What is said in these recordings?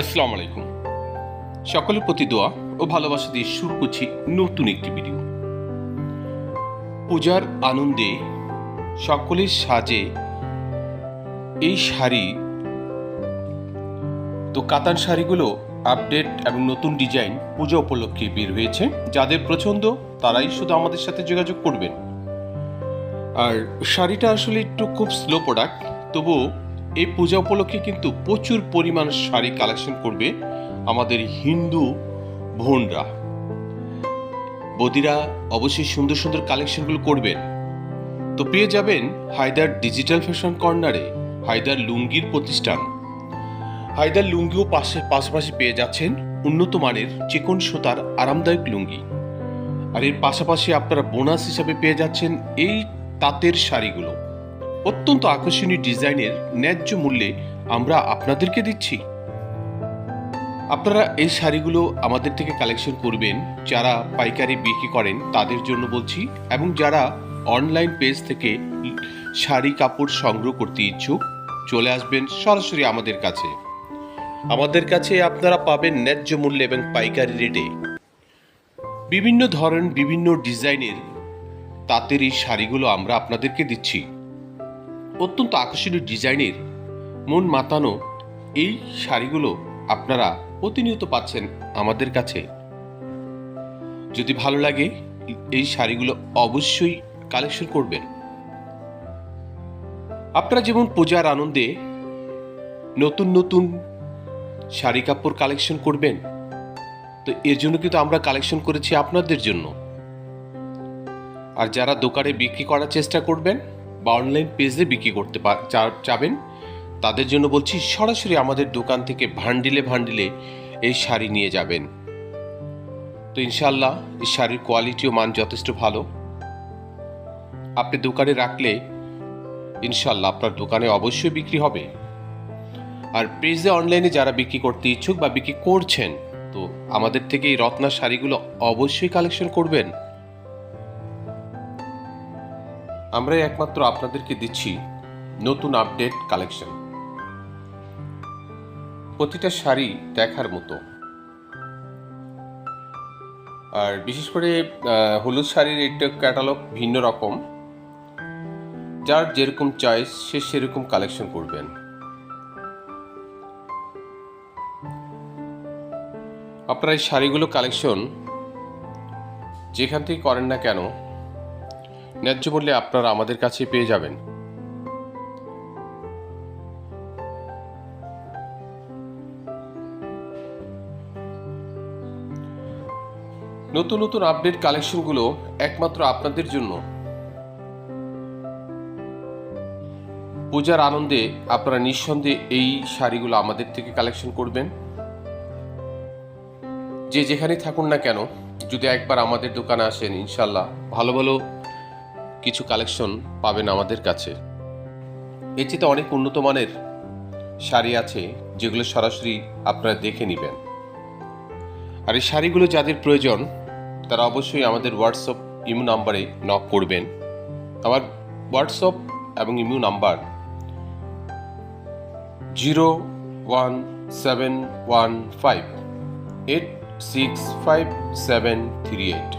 আসসালামু আলাইকুম। সকলের প্রতি দোয়া ও ভালোবাসা দিয়ে শুরু করছি নতুন একটি ভিডিও। পূজার আনন্দে সকলের সাজে এই শাড়ি। তো কাতান শাড়িগুলো আপডেট এবং নতুন ডিজাইন পূজা উপলক্ষে বের হয়েছে। যাদের পছন্দ, তারাই শুধু আমাদের সাথে যোগাযোগ করবেন। আর শাড়িটা আসলে একটু খুব স্লো প্রোডাক্ট তবুও এই পূজা উপলক্ষে কিন্তু প্রচুর পরিমাণ শাড়ি কালেকশন করবে আমাদের হিন্দু বোনরা। বদিরা অবশ্যই সুন্দর সুন্দর কালেকশনগুলো করবেন। তো পেয়ে যাবেন হায়দার ডিজিটাল ফ্যাশন কর্নারে হায়দার লুঙ্গির প্রতিষ্ঠান। হায়দার লুঙ্গিও পাশে পাশাপাশি পেয়ে যাচ্ছেন উন্নত মানের চিকন সুতার আরামদায়ক লুঙ্গি। আর এর পাশাপাশি আপনারা বোনাস হিসাবে পেয়ে যাচ্ছেন এই তাঁতের শাড়িগুলো। অত্যন্ত আকর্ষণীয় ডিজাইনের ন্যায্য মূল্যে আমরা আপনাদেরকে দিচ্ছি। আপনারা এই শাড়িগুলো আমাদের থেকে কালেকশন করবেন, যারা পাইকারি বিক্রি করেন তাদের জন্য বলছি, এবং যারা অনলাইন পেজ থেকে শাড়ি কাপড় সংগ্রহ করতে ইচ্ছুক, চলে আসবেন সরাসরি আমাদের কাছে। আমাদের কাছে আপনারা পাবেন ন্যায্য মূল্যে এবং পাইকারি রেটে। বিভিন্ন ধরন বিভিন্ন ডিজাইনের তাঁতের এই শাড়িগুলো আমরা আপনাদেরকে দিচ্ছি। অত্যন্ত আকর্ষণীয় ডিজাইনের মন মাতানো এই শাড়িগুলো আপনারা প্রতিনিয়ত পাচ্ছেন আমাদের কাছে। যদি ভালো লাগে এই শাড়িগুলো অবশ্যই কালেকশন করবেন। আপনারা যেমন পূজার আনন্দে নতুন নতুন শাড়ি কাপড় কালেকশন করবেন, তো এর জন্য কিন্তু আমরা কালেকশন করেছি আপনাদের জন্য। আর যারা দোকানে বিক্রি করার চেষ্টা করবেন বা অনলাইন পেজে বিক্রি করতে চাবেন। তাদের জন্য বলছি, সরাসরি আমাদের দোকান থেকে ভান্ডিলে ভান্ডিলে এই শাড়ি নিয়ে যাবেন। তো ইনশাল্লাহ এই শাড়ির কোয়ালিটি ও মান যথেষ্ট ভালো। আপনি দোকানে রাখলে ইনশাল্লাহ আপনার দোকানে অবশ্যই বিক্রি হবে। আর পেজে অনলাইনে যারা বিক্রি করতে ইচ্ছুক বা বিক্রি করছেন, তো আমাদের থেকে এই রত্না শাড়িগুলো অবশ্যই কালেকশন করবেন। আমরাই একমাত্র আপনাদেরকে দিচ্ছি নতুন আপডেট কালেকশন। প্রতিটা শাড়ি দেখার মতো। আর বিশেষ করে হলুদ শাড়ির একটা ক্যাটালগ ভিন্ন রকম। যার যেরকম চয়েস সে সেরকম কালেকশন করবেন। আপনারা এই শাড়িগুলো কালেকশন যেখান থেকে করেন না কেন ন্যায্য মূল্যে আপনারা আমাদের কাছে পেয়ে যাবেন। নতুন নতুন আপডেট কালেকশনগুলো একমাত্র আপনাদের জন্য। পূজার আনন্দে আপনারা নিঃসন্দেহে এই শাড়িগুলো আমাদের থেকে কালেকশন করবেন। যে যেখানে থাকুন না কেন, যদি একবার আমাদের দোকানে আসেন ইনশাল্লাহ ভালো ভালো কিছু কালেকশন পাবেন আমাদের কাছে। এর চেয়ে অনেক উন্নত মানের শাড়ি আছে, যেগুলো সরাসরি আপনারা দেখে নেবেন। আর এই শাড়িগুলো যাদের প্রয়োজন, তারা অবশ্যই আমাদের হোয়াটসঅ্যাপ ইমো নাম্বারে নক করবেন। আমার হোয়াটসঅ্যাপ এবং Imo number zero one seven one five eight six five seven three eight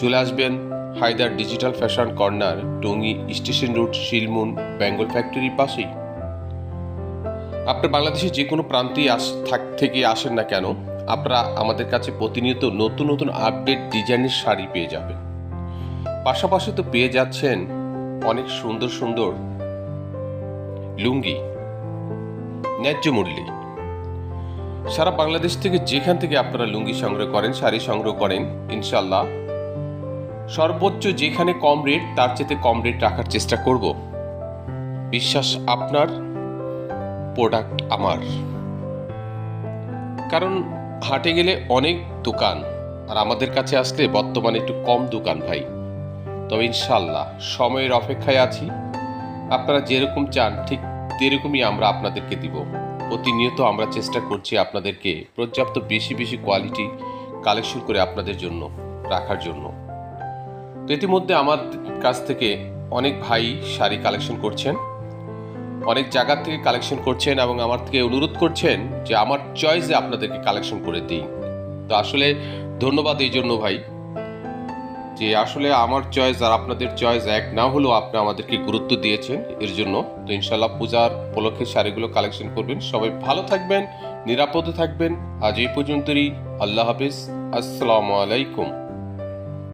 চলে আসবেন Haider digital fashion corner, Tongi station road Shilmun, Bengal ফ্যাক্টরির পাশেই। আপনার বাংলাদেশের যে কোনো প্রান্তে আস, থাক, থেকে আসেন না কেন, আপনারা আমাদের কাছে প্রতিনিয়ত নতুন নতুন আপডেট ডিজাইনের শাড়ি পেয়ে যাবেন। পাশাপাশি তো পেয়ে যাচ্ছেন অনেক সুন্দর সুন্দর লুঙ্গি, ন্যায্য মূল্যে। সারা বাংলাদেশ থেকে যেখান থেকে আপনারা লুঙ্গি সংগ্রহ করেন, শাড়ি সংগ্রহ করেন ইনশাল্লাহ সর্বোচ্চ যেখানে কম রেট তার চেয়ে কম রেট রাখার চেষ্টা করব। বিশ্বাস আপনার প্রোডাক্ট আমার। কারণ হাটে গেলে অনেক দোকান, আর আমাদের কাছে আসলে বর্তমানে একটু কম দোকান ভাই। তবে ইনশাল্লাহ সময়ের অপেক্ষায় আছি। আপনারা যেরকম চান, ঠিক তেরকমই আমরা আপনাদেরকে দিব। প্রতিনিয়ত আমরা চেষ্টা করছি আপনাদেরকে পর্যাপ্ত বেশি বেশি কোয়ালিটি কালেকশন করে আপনাদের জন্য, রাখার জন্য। তো ইতিমধ্যে আমার কাছ থেকে অনেক ভাই শাড়ি কালেকশন করছেন, অনেক জায়গা থেকে কালেকশন করছেন এবং আমার থেকে অনুরোধ করছেন যে আমার চয়েসে আপনাদেরকে কালেকশন করে দিই। তো আসলে ধন্যবাদ এই জন্য ভাই, যে আসলে আমার চয়েস আর আপনাদের চয়েস এক না হলেও আপনি আমাদেরকে গুরুত্ব দিয়েছেন এর জন্য। তো ইনশাল্লাহ পূজার উপলক্ষে শাড়িগুলো কালেকশন করবেন। সবাই ভালো থাকবেন, নিরাপদে থাকবেন। আজ এই পর্যন্তই, আল্লাহ হাফিজ। আসসালামু আলাইকুম।